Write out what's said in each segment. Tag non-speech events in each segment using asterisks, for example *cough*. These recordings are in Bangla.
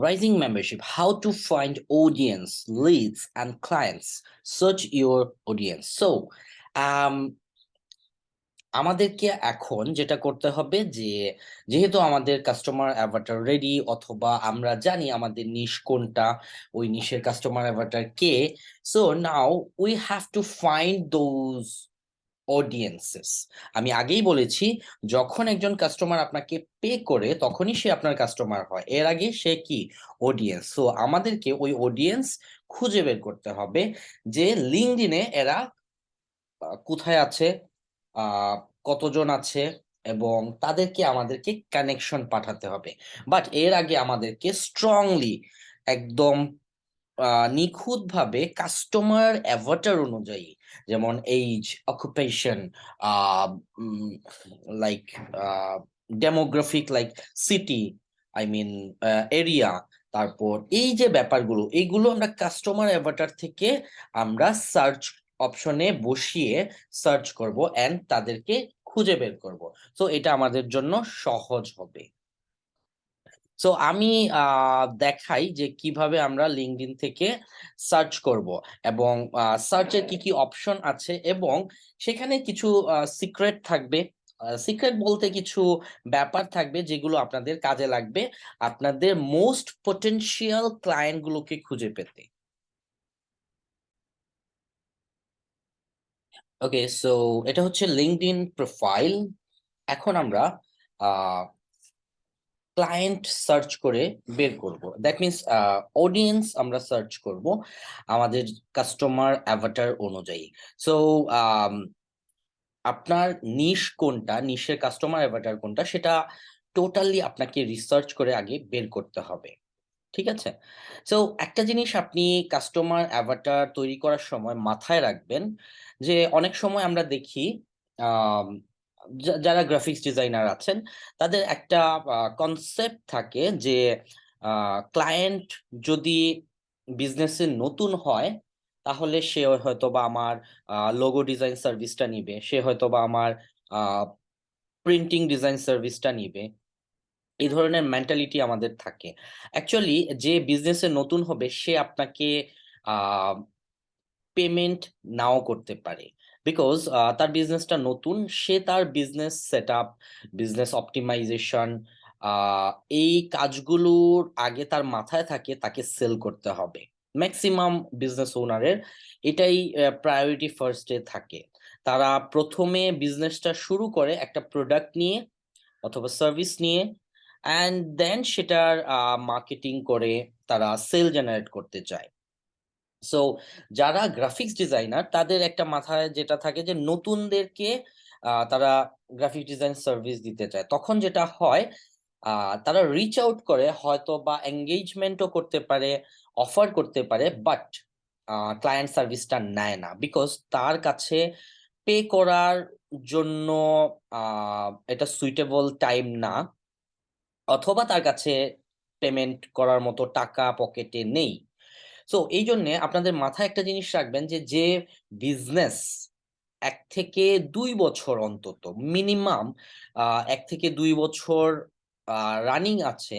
Rising membership, how to find audience, leads, and clients. Search your audience. So, um, আমাদেরকে এখন যেটা করতে হবে যে যেহেতু আমাদের কাস্টমার অ্যাভাটার রেডি অথবা আমরা জানি আমাদের নিশ কোনটা ওই নিশের customer avatar K so now we have to find those audiences আমি আগেই বলেছি, যখন একজন কাস্টমার আপনাকে পে করে, তখনই সে আপনার কাস্টমার হয়। এর আগে সে কি? অডিয়েন্স সো আমাদেরকে ওই অডিয়েন্স খুঁজে বের করতে হবে যে লিঙ্কডিনে এরা কোথায় আছে কতজন আছে এবং তাদেরকে আমাদেরকে কানেকশন পাঠাতে হবে। বাট এর আগে আমাদেরকে স্ট্রংলি একদম নিখুঁত ভাবে কাস্টমার অ্যাভাটার অনুযায়ী, যেমন age occupation like demographic like city I mean area তারপর এই যে ব্যাপারগুলো এইগুলো আমরা কাস্টমার অ্যাভাটার থেকে আমরা সার্চ অপশনে বসিয়ে সার্চ করব এন্ড তাদেরকে খুঁজে বের করব। তো এটা আমাদের জন্য সহজ হবে। সো আমি দেখাই যে কীভাবে আমরা লিঙ্কডইন থেকে সার্চ করব এবং সার্চের কি কি অপশন আছে এবং সেখানে কিছু সিক্রেট থাকবে। সিক্রেট বলতে কিছু ব্যাপার থাকবে যেগুলো আপনাদের কাজে লাগবে আপনাদের মোস্ট পটেনশিয়াল ক্লায়েন্ট গুলোকে খুঁজে পেতে। ওকে সো এটা হচ্ছে লিঙ্কডইন প্রোফাইল এখন আমরা ক্লায়েন্ট সার্চ করে বের করব। দ্যাট মিনস অডিয়েন্স আমরা সার্চ করব আমাদের কাস্টমার অ্যাভাটার অনুযায়ী। সো আপনার নিশ কোনটা নিশের কাস্টমার অ্যাভাটার কোনটা, সেটা টোটালি আপনাকে রিসার্চ করে আগে বের করতে হবে। ঠিক আছে? সো একটা জিনিস আপনি কাস্টমার অ্যাভাটার তৈরি করার সময় মাথায় রাখবেন যে, অনেক সময় আমরা দেখি যারা গ্রাফিক্স ডিজাইনার আছেন, তাদের একটা কনসেপ্ট থাকে যে ক্লায়েন্ট যদি বিজনেসে নতুন হয়, তাহলে সে হয়তো বা আমার লোগো ডিজাইন সার্ভিসটা নিবে, সে হয়তো বা আমার প্রিন্টিং ডিজাইন সার্ভিসটা নিবে। এই ধরনের মেন্টালিটি আমাদের থাকে। অ্যাকচুয়ালি যে বিজনেসে নতুন হবে, সে আপনাকে পেমেন্ট নাও করতে পারে। বিকজ তার বিজনেসটা নতুন, সে তার business set up business optimization এই কাজগুলোর আগে তার মাথায় থাকে তাকে সেল করতে হবে। ম্যাক্সিমাম বিজনেস ওনারের এটাই প্রায়োরিটি ফার্স্টে থাকে। তারা প্রথমে বিজনেসটা শুরু করে একটা প্রোডাক্ট নিয়ে অথবা সার্ভিস নিয়ে অ্যান্ড দেন সেটার মার্কেটিং করে তারা সেল জেনারেট করতে চায়। সো যারা গ্রাফিক্স ডিজাইনার তাদের একটা মাথায় যেটা থাকে যে, নতুনদেরকে তারা গ্রাফিক ডিজাইন সার্ভিস দিতে চায়। তখন যেটা হয় তারা রিচ আউট করে হয়তো বা এঙ্গেজমেন্টও করতে পারে অফার করতে পারে বাট ক্লায়েন্ট সার্ভিসটা নেয় না। বিকজ তার কাছে পে করার জন্য এটা সুইটেবল টাইম না। অথবা তার কাছে পেমেন্ট করার মতো টাকা পকেটে নেই। সো এই জন্য আপনাদের মাথায় একটা জিনিস রাখবেন যে যে বিজনেস এক থেকে দুই বছর অন্তত মিনিমাম এক থেকে দুই বছর রানিং আছে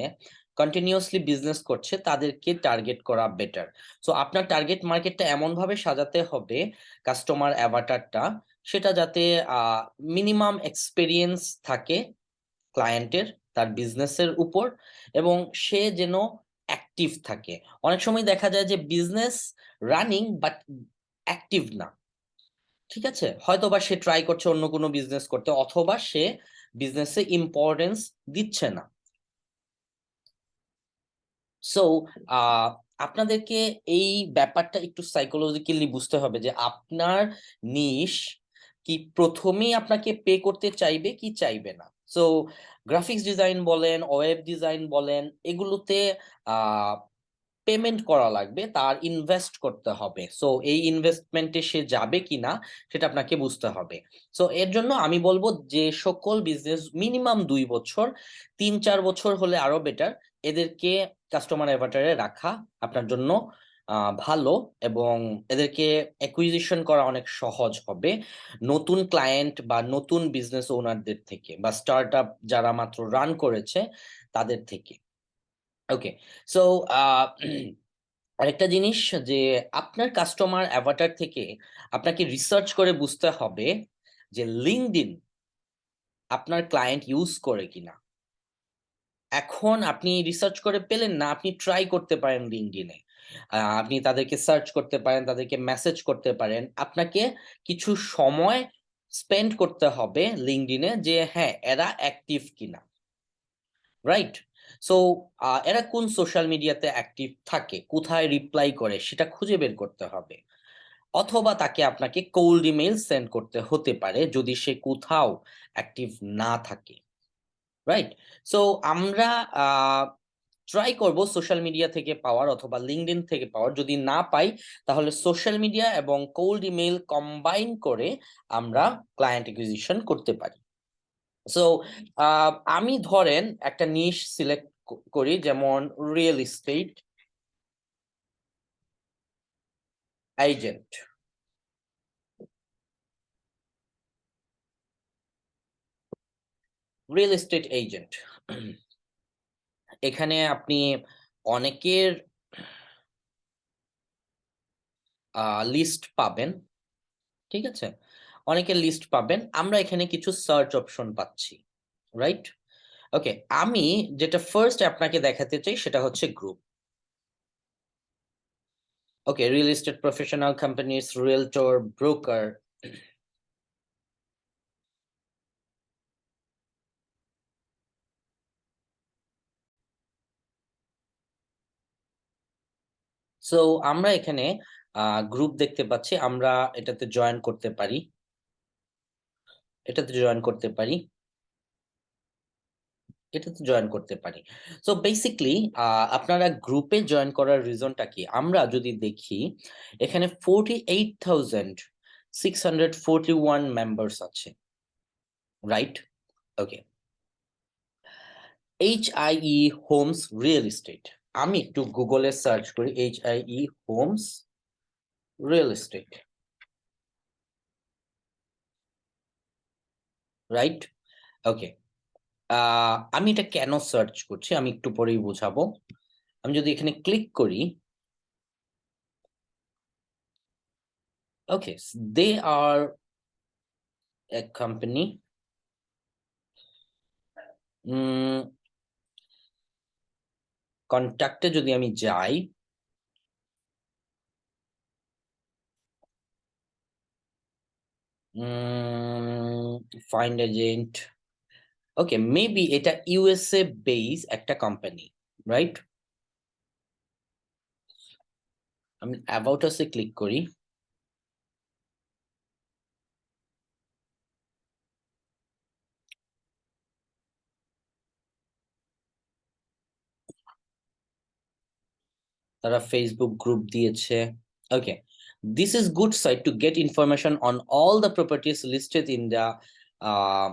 কন্টিনিউয়াসলি বিজনেস করছে, তাদেরকে টার্গেট করা বেটার সো আপনার টার্গেট মার্কেটটা এমনভাবে সাজাতে হবে কাস্টমার অ্যাভাটারটা সেটা যাতে মিনিমাম এক্সপেরিয়েন্স থাকে ক্লায়েন্টের তার বিজনেসের উপর, এবং সে যেন অ্যাক্টিভ থাকে। অনেক সময় দেখা যায় যে বিজনেস রানিং বাট অ্যাক্টিভ না। ঠিক আছে? হয়তো বা সে ট্রাই করছে অন্য কোনো বিজনেস করতে, অথবা সে বিজনেসে ইম্পর্টেন্স দিচ্ছে না। সো আপনাদেরকে এই ব্যাপারটা একটু সাইকোলজিক্যালি বুঝতে হবে যে আপনার নিশ কি প্রথমেই আপনাকে পে করতে চাইবে কি চাইবে না। সো গ্রাফিক্স ডিজাইন বলেন ওয়েব ডিজাইন বলেন, এগুলোতে পেমেন্ট করা লাগবে, তার ইনভেস্ট করতে হবে। সো এই ইনভেস্টমেন্টে সে যাবে কিনা, সেটা আপনাকে বুঝতে হবে। সো এর জন্য আমি বলব যে সকল বিজনেস মিনিমাম দুই বছর, তিন চার বছর হলে আরও বেটার এদেরকে কাস্টমার অ্যাভাটারে রাখা আপনার জন্য ভালো এবং এদেরকে অ্যাকুইজিশন করা অনেক সহজ হবে নতুন ক্লায়েন্ট বা নতুন বিজনেস ওনারদের থেকে বা স্টার্ট যারা মাত্র রান করেছে তাদের থেকে। ওকে সো আরেকটা জিনিস যে আপনার কাস্টমার অ্যাভাটার থেকে আপনাকে রিসার্চ করে বুঝতে হবে যে লিঙ্কডইন আপনার ক্লায়েন্ট ইউজ করে কিনা। এখন আপনি রিসার্চ করে পেলেন না, আপনি ট্রাই করতে পারেন লিঙ্কডিনে আপনি তাদেরকে সার্চ করতে পারেন, তাদেরকে মেসেজ করতে পারেন। আপনাকে কিছু সময় স্পেন্ড করতে হবে লিঙ্কডিনে যে হ্যাঁ এরা অ্যাক্টিভ কিনা। রাইট সো এরা কোন সোশ্যাল মিডিয়াতে অ্যাক্টিভ থাকে? কোথায় রিপ্লাই করে? সেটা খুঁজে বের করতে হবে। অথবা তাকে আপনাকে কোল্ড ইমেল সেন্ড করতে হতে পারে যদি সে কোথাও অ্যাক্টিভ না থাকে। রাইট সো আমরা ট্রাই করব সোশ্যাল মিডিয়া থেকে পাওয়ার অথবা লিঙ্কডিন থেকে পাওয়ার। যদি না পাই, তাহলে সোশ্যাল মিডিয়া এবং কোল্ড ইমেল কম্বাইন করে আমরা ক্লায়েন্ট একুইজিশন করতে পারি। সো আমি ধরেন একটা নিশ সিলেক্ট করি যেমন real estate agent real estate agent এখানে আপনি অনেকের লিস্ট পাবেন, ঠিক আছে? অনেকের লিস্ট পাবেন। আমরা এখানে কিছু সার্চ অপশন পাচ্ছি রাইট ওকে আমি যেটা ফার্স্ট আপনাকে দেখাতে চাই সেটা হচ্ছে group okay real estate professional companies realtor broker so আমরা এখানে গ্রুপ দেখতে পাচ্ছি। আমরা এটাতে জয়েন করতে পারি। এটাতে জয়েন করতে পারি। এটাতে জয়েন করতে পারি। সো বেসিকলি আপনারা গ্রুপে জয়েন করার রিজনটা কি? আমরা যদি দেখি, এখানে forty eight thousand six hundred forty one members আছে। Right okay H I E homes real estate আমি একটু গুগলে সার্চ করি H I E homes real estate right okay আমি এটা কেন সার্চ করছি? আমি একটু পরেই বোঝাবো। আমি যদি এখানে ক্লিক করি ওকে দে আর a company কন্ট্যাক্টে যদি আমি যাই ফাইন্ড এজেন্ট ওকে মেবি এটা ইউএসএ বেস একটা কোম্পানি রাইট আমি অ্যাবাউট আসে ক্লিক করি। তারা ফেসবুক গ্রুপ দিয়েছে। Okay is good site to get information on all the properties listed in the uh,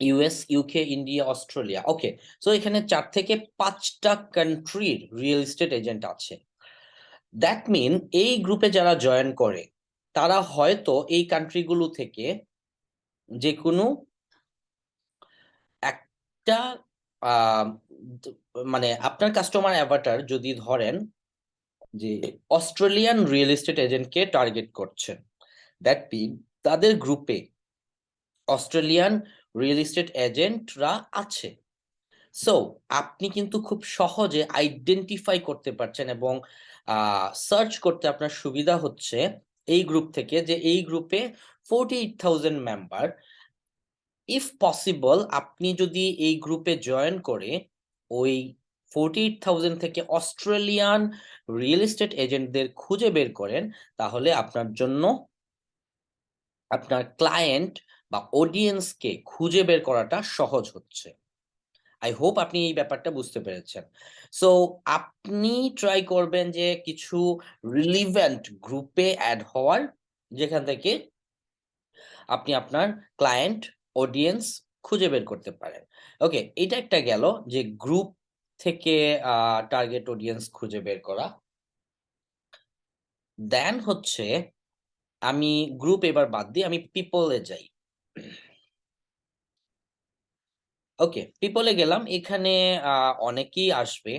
US UK India Australia okay so এখানে চার থেকে পাঁচটা কান্ট্রির রিয়েল এস্টেট এজেন্ট আছে। দ্যাট মিন এই গ্রুপে যারা জয়েন করে তারা হয়তো এই কান্ট্রিগুলো থেকে যে কোনো একটা মানে আপনার কাস্টমার অ্যাভাটার যদি ধরেন যে অস্ট্রেলিয়ান রিয়েল এস্টেট এজেন্টকে টার্গেট করছেন দ্যাট মিন তাদের গ্রুপে অস্ট্রেলিয়ান রিয়েল এস্টেট এজেন্টরা আছে। সো আপনি কিন্তু খুব সহজে আইডেন্টিফাই করতে পারছেন এবং সার্চ করতে আপনার সুবিধা হচ্ছে এই গ্রুপ থেকে যে এই গ্রুপে forty eight thousand member if possible আপনি যদি এই গ্রুপে জয়েন করে ওই ফোরটি থাউজেন্ড থেকে অস্ট্রেলিয়ান রিয়েল এস্টেট এজেন্টদের খুঁজে বের করেন, তাহলে আপনার জন্য আপনার ক্লায়েন্ট বা অডিয়েন্সকে খুঁজে বের করাটা সহজ হচ্ছে। আই হোপ আপনি এই ব্যাপারটা বুঝতে পেরেছেন। সো আপনি ট্রাই করবেন যে কিছু রিলিভেন্ট গ্রুপে অ্যাড হওয়ার, যেখান থেকে আপনি আপনার ক্লায়েন্ট অডিয়েন্স খুঁজে বের করতে পারেন। ওকে এটা একটা গেল যে গ্রুপ থেকে টার্গেট অডিয়েন্স খুঁজে বের করা। দেন হচ্ছে আমি গ্রুপ এবার বাদ দিই আমি পিপলে যাই। ওকে পিপলে গেলাম, এখানে অনেকেই আসবে।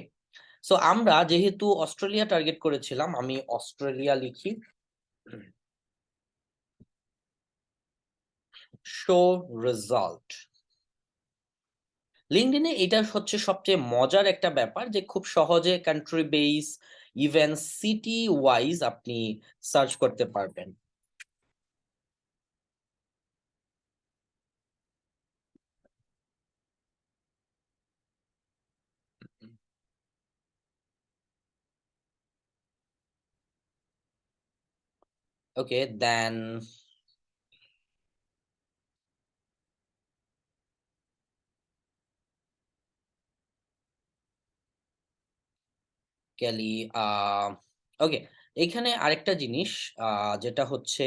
সো আমরা যেহেতু অস্ট্রেলিয়া টার্গেট করেছিলাম, আমি অস্ট্রেলিয়া লিখি। শো রেজাল্ট লিঙ্কডইনে এটা হচ্ছে সবচেয়ে মজার একটা ব্যাপার যে খুব সহজে country base even city wise আপনি সার্চ করতে পারবেন। ওকে দেন ক্যালি ওকে এখানে আরেকটা জিনিস যেটা হচ্ছে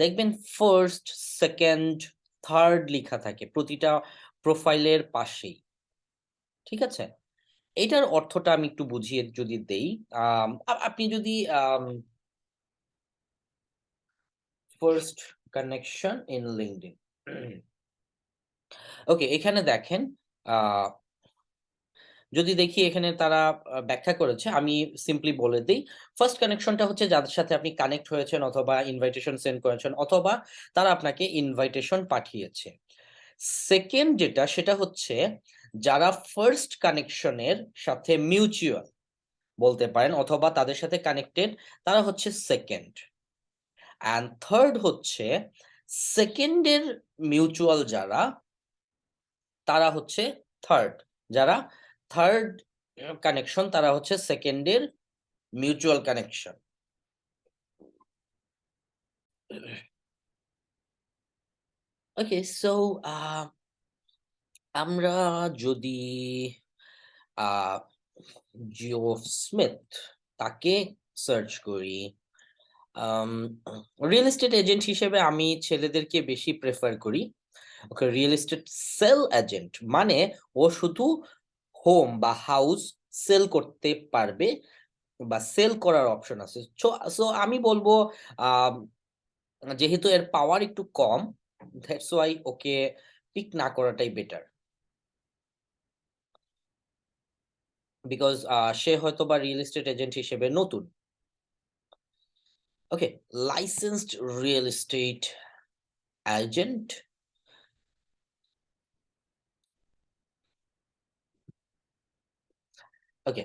দেখবেন ফার্স্ট সেকেন্ড থার্ড লেখা থাকে প্রতিটা প্রোফাইলের পাশেই, ঠিক আছে? এটার অর্থটা আমি একটু বুঝিয়ে যদি দেই আপনি যদি first connection in LinkedIn okay এখানে দেখেন যদি দেখি এখানে তারা ব্যাখ্যা করেছে, আমি সিম্পলি বলে দিই। ফার্স্ট কানেকশনটা হচ্ছে যাদের সাথে আপনি কানেক্ট হয়েছেন অথবা ইনভাইটেশন সেন্ড করেছেন অথবা তারা আপনাকে ইনভাইটেশন পাঠিয়েছে। সেকেন্ড যেটা, সেটা হচ্ছে যারা ফার্স্ট কানেকশনের সাথে মিউচুয়াল বলতে পারেন অথবা তাদের সাথে কানেক্টেড তারা হচ্ছে সেকেন্ড অ্যান্ড থার্ড হচ্ছে সেকেন্ডের মিউচুয়াল যারা, তারা হচ্ছে থার্ড যারা থার্ড কানেকশন তারা হচ্ছে সেকেন্ডের মিউচুয়াল কানেকশন ওকে সো আমরা যদি জিও স্মিথ তাকে সার্চ করি রিয়েল এস্টেট এজেন্ট হিসেবে আমি ছেলেদেরকে বেশি প্রেফার করি। Okay real estate sale agent মানে ও শুধু হোম বা হাউস সেল করতে পারবে বা সেল করার অপশন আছে। সো আমি বলব যেহেতু এর পাওয়ার একটু কম দ্যাটস ওয়াই ওকে পিক না করাটাই বেটার বিকজ সে হয়তো বা রিয়েল এস্টেট এজেন্ট হিসেবে নতুন। Okay licensed real estate agent okay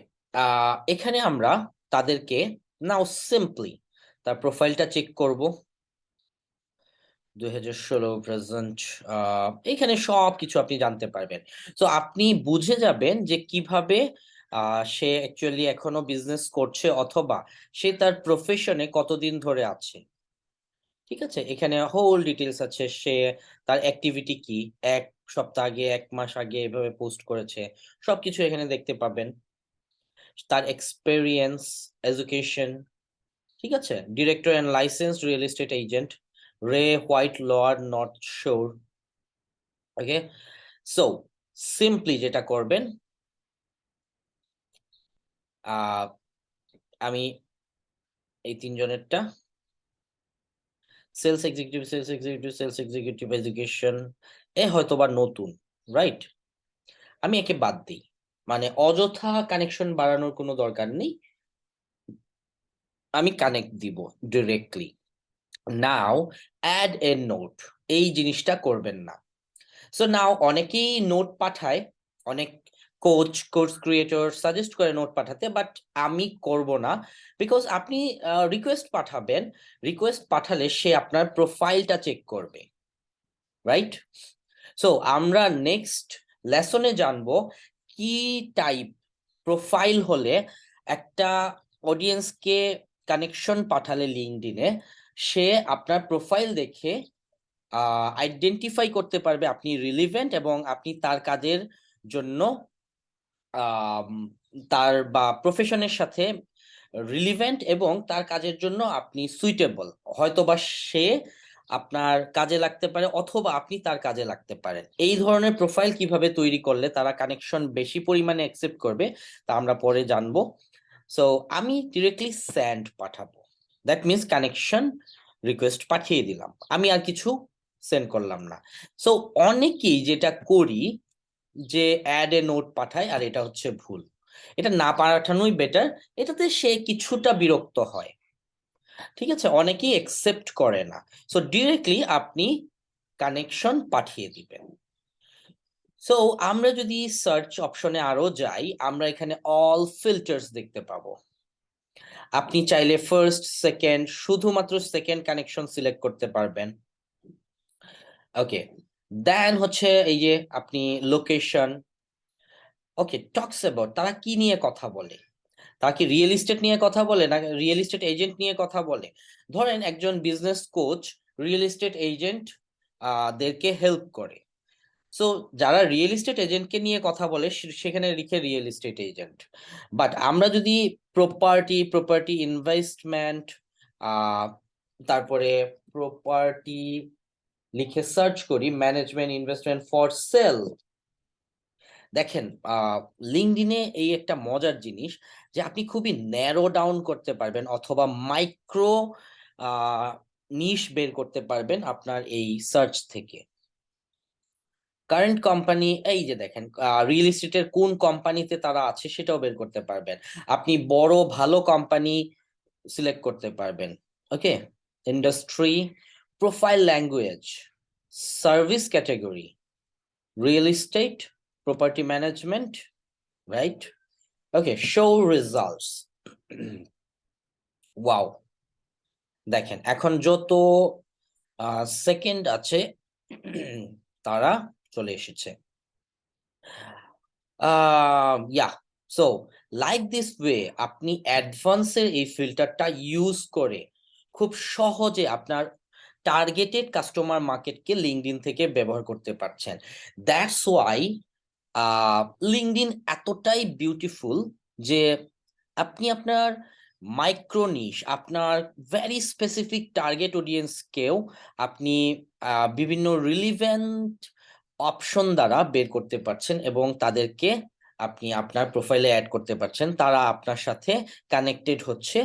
এখানে আমরা তাদেরকে নাও সিম্পলি তার প্রোফাইলটা চেক করব। দুই হাজার ষোলো প্রেজেন্ট এখানে সব কিছু আপনি জানতে পারবেন। তো আপনি বুঝে যাবেন যে কীভাবে সে অ্যাকচুয়ালি এখনও বিজনেস করছে অথবা সে তার প্রফেশনে কতদিন ধরে আছে। ঠিক আছে? এখানে হোল ডিটেলস আছে সে তার অ্যাক্টিভিটি কি। এক সপ্তাহ আগে, এক মাস আগে এভাবে পোস্ট করেছে। সবকিছু এখানে দেখতে পাবেন। তার এক্সপেরিয়েন্স এডুকেশন ঠিক আছে? Director and license real estate agent Ray White lawyer not sure okay so simply যেটা করবেন আমি এই তিনজনেরটা sales executive sales executive sales executive education এ হয়তো বা নতুন রাইট আমি একে বাদ দিই। মানে অযথা কানেকশন বাড়ানোর কোনো দরকার নেই। আমি কানেক্ট দিব directly now add a note এই জিনিসটা করবেন না। সো নাও অনেকেই নোট পাঠায়, অনেক কোচ কোর্স ক্রিয়েটর সাজেস্ট করে নোট পাঠাতে বাট আমি করব না বিকজ আপনি রিকোয়েস্ট পাঠাবেন। রিকোয়েস্ট পাঠালে সে আপনার প্রোফাইলটা চেক করবে। রাইট সো আমরা নেক্সট লেসনে জানব কি টাইপ প্রোফাইল হলে একটা অডিয়েন্সকে কানেকশন পাঠালে লিঙ্কডিনে সে আপনার প্রোফাইল দেখে আইডেন্টিফাই করতে পারবে আপনি রিলিভেন্ট এবং আপনি তার কাজের জন্য তার বা প্রফেশনের সাথে রিলিভেন্ট এবং তার কাজের জন্য আপনি সুইটেবল হয়তো বা সে আপনার কাজে লাগতে পারে অথবা আপনি তার কাজে লাগতে পারেন। এই ধরনের প্রোফাইল কীভাবে তৈরি করলে তারা কানেকশন বেশি পরিমাণে অ্যাকসেপ্ট করবে তা আমরা পরে জানব। সো আমি ডিরেক্টলি স্যান্ড পাঠাবো। দ্যাট মিনস কানেকশন রিকোয়েস্ট পাঠিয়ে দিলাম। আমি আর কিছু সেন্ড করলাম না। সো অনেকেই যেটা করি যে অ্যাড এ নোট পাঠায় আর এটা হচ্ছে ভুল। এটা না পাঠানোই বেটার এটাতে সে কিছুটা বিরক্ত হয়। ঠিক আছে? অনেকেই একসেপ্ট করে না। সো ডিরেক্টলি আপনি কানেকশন পাঠিয়ে দিবেন। সো আমরা যদি সার্চ অপশনে আরও যাই, আমরা এখানে অল ফিল্টার্স দেখতে পাবো। আপনি চাইলে ফার্স্ট সেকেন্ড শুধুমাত্র সেকেন্ড কানেকশন সিলেক্ট করতে পারবেন। ওকে দেন হচ্ছে এই যে আপনি লোকেশন ওকে টক্স অ্যাবাউট তারা কি নিয়ে কথা বলে? তারা কি রিয়েল ইস্টেট নিয়ে কথা বলে না রিয়েল ইস্টেট এজেন্ট নিয়ে কথা বলে? ধরেন একজন business coach real estate agent দেরকে হেল্প করে। সো যারা রিয়েল এস্টেট এজেন্টকে নিয়ে কথা বলে সেখানে লিখে রিয়েল ইস্টেট এজেন্ট বাট আমরা যদি প্রপার্টি প্রপার্টি ইনভেস্টমেন্ট তারপরে প্রপার্টি লিখে সার্চ করি ম্যানেজমেন্ট ইনভেস্টমেন্ট ফর সেল দেখেন লিঙ্কডিনে এই একটা মজার জিনিস যে, আপনি খুবই ন্যারো ডাউন করতে পারবেন অথবা মাইক্রো নিশ বের করতে পারবেন আপনার এই সার্চ থেকে। কারেন্ট কোম্পানি এই যে দেখেন রিয়েল এস্টেটের কোন কোম্পানিতে তারা আছে সেটাও বের করতে পারবেন। আপনি বড়, ভালো কোম্পানি সিলেক্ট করতে পারবেন okay industry profile language service category real estate property management, right? Okay, show results. *clears throat* wow. দেখেন এখন যত সেকেন্ড আছে *clears throat* তারা চলে এসেছে yeah so like this way আপনি অ্যাডভান্সের এই ফিল্টারটা ইউজ করে খুব সহজে আপনার টার্গেটেড কাস্টমার মার্কেটকে লিঙ্কডিন থেকে ব্যবহার করতে পারছেন দ্যাটস ওয়াই লিঙ্কডিন এতটাই বিউটিফুল যে আপনি আপনার মাইক্রোনিশ আপনার ভেরি স্পেসিফিক টার্গেট অডিয়েন্সকেও আপনি বিভিন্ন রিলিভেন্ট অপশন দ্বারা বের করতে পারছেন এবং তাদেরকে আপনি আপনার প্রোফাইলে অ্যাড করতে পারছেন। তারা আপনার সাথে কানেক্টেড হচ্ছে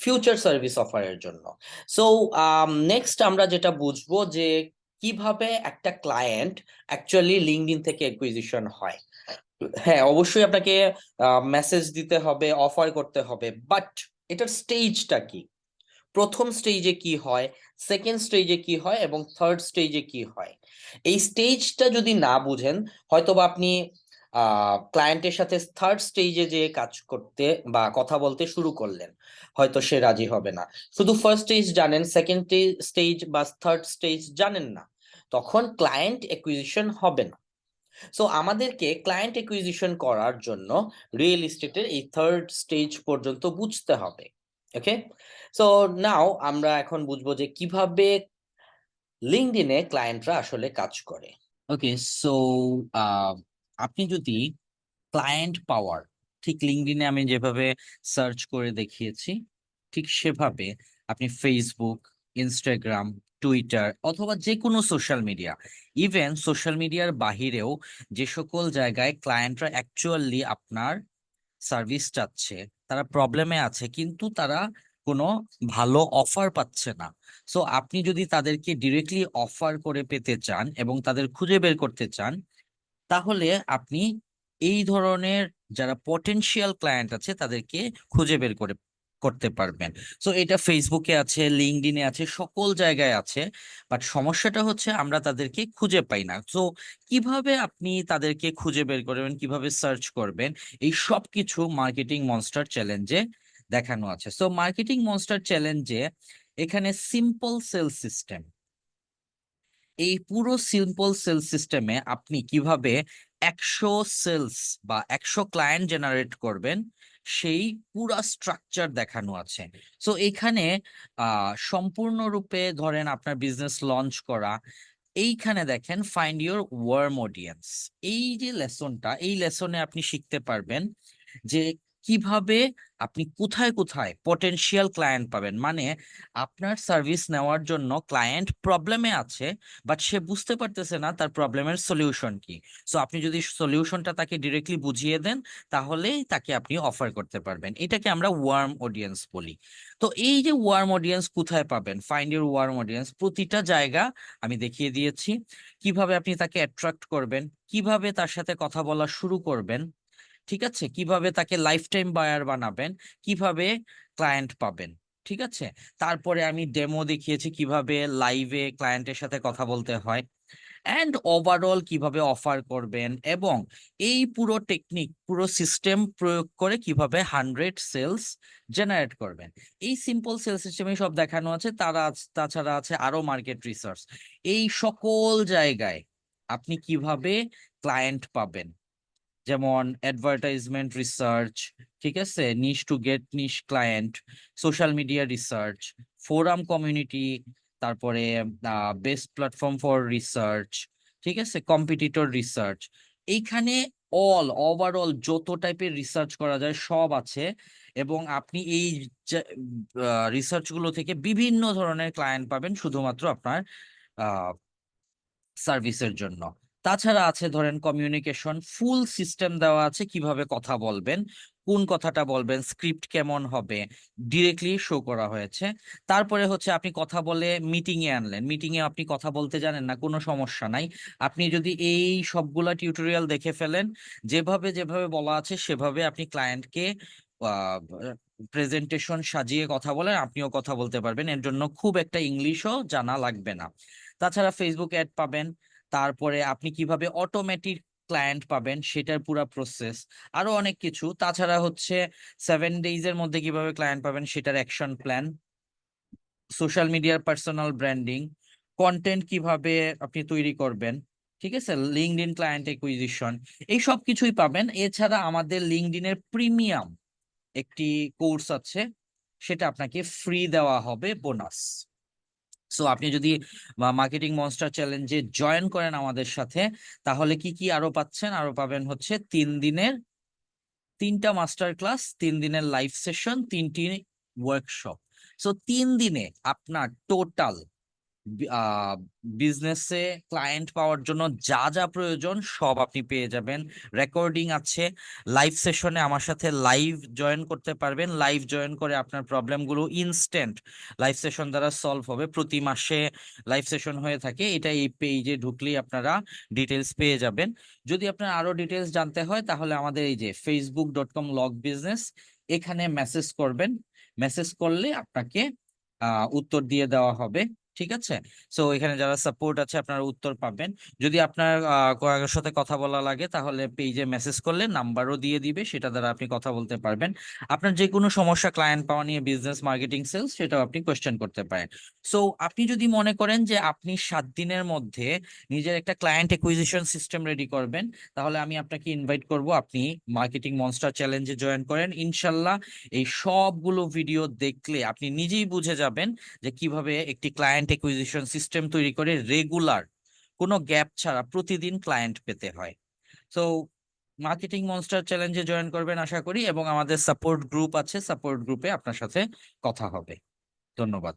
ফিউচার সার্ভিস অফারের জন্য। সো নেক্সট আমরা যেটা বুঝব যে কীভাবে একটা ক্লায়েন্ট অ্যাকচুয়ালি লিঙ্কডিন থেকে অ্যাকুইজিশন হয়? হ্যাঁ অবশ্যই আপনাকে মেসেজ দিতে হবে অফার করতে হবে বাট এটার স্টেজটা কি? প্রথম স্টেজে কি হয়? সেকেন্ড স্টেজে কি হয়? এবং থার্ড স্টেজে কি হয়? এই স্টেজটা যদি না বুঝেন, হয়তোবা আপনি ক্লায়েন্টের সাথে থার্ড স্টেজে যে কাজ করতে বা কথা বলতে শুরু করলেন, হয়তো সে রাজি হবে না। শুধু ফার্স্ট স্টেজ জানেন সেকেন্ড স্টেজ বা থার্ড স্টেজ জানেন না। তখন ক্লায়েন্ট একুইজিশন হবে না। সো আমাদেরকে ক্লায়েন্ট একুইজিশন করার জন্য রিয়েল এস্টেটের এই থার্ড স্টেজ পর্যন্ত বুঝতে হবে ওকে সো নাও আমরা এখন বুঝব যে কীভাবে লিঙ্কডিনে ক্লায়েন্টরা আসলে কাজ করে। ওকে সো আপনি যদি ক্লায়েন্ট পাওয়ার ঠিক লিঙ্কডিনে আমি যেভাবে সার্চ করে দেখিয়েছি, ঠিক সেভাবে আপনি ফেসবুক ইনস্টাগ্রাম টুইটার অথবা যে কোনো সোশ্যাল মিডিয়া ইভেন সোশ্যাল মিডিয়ার বাহিরেও যে সকল জায়গায় ক্লায়েন্টরা অ্যাকচুয়ালি আপনার সার্ভিস চাচ্ছে, তারা প্রবলেমে আছে, কিন্তু তারা কোনো ভালো অফার পাচ্ছে না। সো আপনি যদি তাদেরকে ডিরেক্টলি অফার করে পেতে চান এবং তাদের খুঁজে বের করতে চান তাহলে আপনি এই ধরনের যারা পটেনশিয়াল ক্লায়েন্ট আছে তাদেরকে খুঁজে বের করে, করতে পারবেন। সো এটা ফেসবুকে আছে লিঙ্কডিনে আছে, সকল জায়গায় আছে। বাট সমস্যাটা হচ্ছে আমরা তাদেরকে খুঁজে পাই না। সো কীভাবে আপনি তাদেরকে খুঁজে বের করবেন, কীভাবে সার্চ করবেন, এই সব কিছু মার্কেটিং মনস্টার চ্যালেঞ্জে দেখানো আছে। সো মার্কেটিং মনস্টার চ্যালেঞ্জে এখানে সিম্পল সেল সিস্টেম এই পুরো সিম্পল সেল সিস্টেমে আপনি কীভাবে একশো সেলস বা একশো ক্লায়েন্ট জেনারেট করবেন, সেই পুরা স্ট্রাকচার দেখানো আছে। সো এখানে সম্পূর্ণরূপে ধরেন আপনার বিজনেস লঞ্চ করা, এইখানে দেখেন ফাইন্ড ইউর ওয়ার্ম অডিয়েন্স এই যে লেসনটা এই লেসনে আপনি শিখতে পারবেন যে কীভাবে আপনি কোথায় কোথায় পটেনশিয়াল ক্লায়েন্ট পাবেন? মানে আপনার সার্ভিস নেওয়ার জন্য ক্লায়েন্ট প্রবলেমে আছে বাট সে বুঝতে পারতেছে না তার প্রবলেমের সলিউশন কি। সো আপনি যদি সলিউশনটা তাকে ডিরেক্টলি বুঝিয়ে দেন, তাহলেই তাকে আপনি অফার করতে পারবেন। এটাকে আমরা ওয়ার্ম অডিয়েন্স বলি। তো এই যে ওয়ার্ম অডিয়েন্স কোথায় পাবেন? ফাইন্ড ইউর ওয়ার্ম অডিয়েন্স প্রতিটা জায়গা আমি দেখিয়ে দিয়েছি। কীভাবে আপনি তাকে অ্যাট্রাক্ট করবেন? কীভাবে তার সাথে কথা বলা শুরু করবেন? ঠিক আছে? কীভাবে তাকে লাইফ টাইম বায়ার বানাবেন? কীভাবে ক্লায়েন্ট পাবেন? ঠিক আছে? তারপরে আমি ডেমো দেখিয়েছি কীভাবে লাইভে ক্লায়েন্টের সাথে কথা বলতে হয় অ্যান্ড ওভারঅল কীভাবে অফার করবেন এবং এই পুরো টেকনিক পুরো সিস্টেম প্রয়োগ করে কীভাবে হান্ড্রেড সেলস জেনারেট করবেন। এই সিম্পল সেলস সিস্টেমে সব দেখানো আছে, তারা তাছাড়া আছে আরও মার্কেট রিসার্চ এই সকল জায়গায় আপনি কীভাবে ক্লায়েন্ট পাবেন? যেমন অ্যাডভার্টাইজমেন্ট রিসার্চ ঠিক আছে? Niche to get niche client social media research forum community তারপরে বেস্ট প্ল্যাটফর্ম ফর রিসার্চ ঠিক আছে? কম্পিটিটর রিসার্চ এইখানে অল ওভারঅল যত টাইপের রিসার্চ করা যায় সব আছে এবং আপনি এই রিসার্চগুলো থেকে বিভিন্ন ধরনের ক্লায়েন্ট পাবেন শুধুমাত্র আপনার সার্ভিসের জন্য। তাছাড়া আছে ধরেন কমিউনিকেশন ফুল সিস্টেম দেওয়া আছে কীভাবে কথা বলবেন, কোন কথাটা বলবেন স্ক্রিপ্ট কেমন হবে ডিরেক্টলি শো করা হয়েছে। তারপরে হচ্ছে আপনি কথা বলে মিটিং এ আনলেন। মিটিং এ আপনি কথা বলতে জানেন না, কোনো সমস্যা নাই। আপনি যদি এই সবগুলা টিউটোরিয়াল দেখে ফেলেন, যেভাবে যেভাবে বলা আছে সেভাবে আপনি ক্লায়েন্টকে প্রেজেন্টেশন সাজিয়ে কথা বলেন, আপনিও কথা বলতে পারবেন। এর জন্য খুব একটা ইংলিশও জানা লাগবে না। তাছাড়া ফেসবুক অ্যাড পাবেন তারপরে আপনি কীভাবে অটোমেটিক ক্লায়েন্ট পাবেন সেটার পুরো প্রসেস আরও অনেক কিছু। তাছাড়া হচ্ছে সেভেন ডেইজ এর মধ্যে কীভাবে ক্লায়েন্ট পাবেন সেটার অ্যাকশন প্ল্যান সোশ্যাল মিডিয়ার পার্সোনাল ব্র্যান্ডিং কন্টেন্ট কীভাবে আপনি তৈরি করবেন, ঠিক আছে? লিঙ্কড ইন ক্লায়েন্ট একুইজিশন এই সব কিছুই পাবেন। এছাড়া আমাদের লিঙ্কড ইনের প্রিমিয়াম একটি কোর্স আছে, সেটা আপনাকে ফ্রি দেওয়া হবে বোনাস সো আপনি যদি মার্কেটিং মনস্টার চ্যালেঞ্জে জয়েন করেন আমাদের সাথে, তাহলে কি কি আরও পাচ্ছেন? আরও পাবেন হচ্ছে তিন দিনের, তিনটা মাস্টার ক্লাস তিন দিনের লাইভ সেশন তিনটি ওয়ার্কশপ সো তিন দিনে আপনার টোটাল বিজনেসে ক্লায়েন্ট পাওয়ার জন্য যা যা প্রয়োজন সব আপনি পেয়ে যাবেন। রেকর্ডিং আছে লাইভ সেশনে আমার সাথে লাইভ জয়েন করতে পারবেন। লাইভ জয়েন করে আপনার প্রবলেমগুলো ইনস্ট্যান্ট লাইভ সেশন দ্বারা সলভ হবে। প্রতি মাসে লাইভ সেশন হয়ে থাকে, এটা এই পেজে ঢুকলেই আপনারা ডিটেলস পেয়ে যাবেন। যদি আপনার আরও ডিটেলস জানতে হয়, তাহলে আমাদের এই যে Facebook dot com log business এখানে মেসেজ করবেন। মেসেজ করলে আপনাকে উত্তর দিয়ে দেওয়া হবে। ঠিক আছে? সো এখানে যারা সাপোর্ট আছে, আপনারা উত্তর পাবেন। যদি আপনার কারোর সাথে কথা বলা লাগে, তাহলে পেজে মেসেজ করলে নাম্বারও দিয়ে দিবে, সেটা দ্বারা আপনি কথা বলতে পারবেন। আপনার যে কোনো সমস্যা ক্লায়েন্ট পাওয়া নিয়ে বিজনেস মার্কেটিং সেলস সেটাও আপনি কোয়েশ্চেন করতে পারেন। সো আপনি যদি মনে করেন যে আপনি সাত দিনের মধ্যে নিজের একটা ক্লায়েন্ট একুইজিশন সিস্টেম রেডি করবেন, তাহলে আমি আপনাকে ইনভাইট করব। আপনি মার্কেটিং মনস্টার চ্যালেঞ্জে জয়েন করেন। ইনশাল্লাহ এই সবগুলো ভিডিও দেখলে আপনি নিজেই বুঝে যাবেন যে কীভাবে একটি ক্লায়েন্ট একুইজিশন সিস্টেম তৈরি করে রেগুলার কোনো গ্যাপ ছাড়া প্রতিদিন ক্লায়েন্ট পেতে হয়। সো মার্কেটিং মনস্টার চ্যালেঞ্জে জয়েন করবেন আশা করি এবং আমাদের সাপোর্ট গ্রুপ আছে সাপোর্ট গ্রুপে আপনার সাথে কথা হবে। ধন্যবাদ।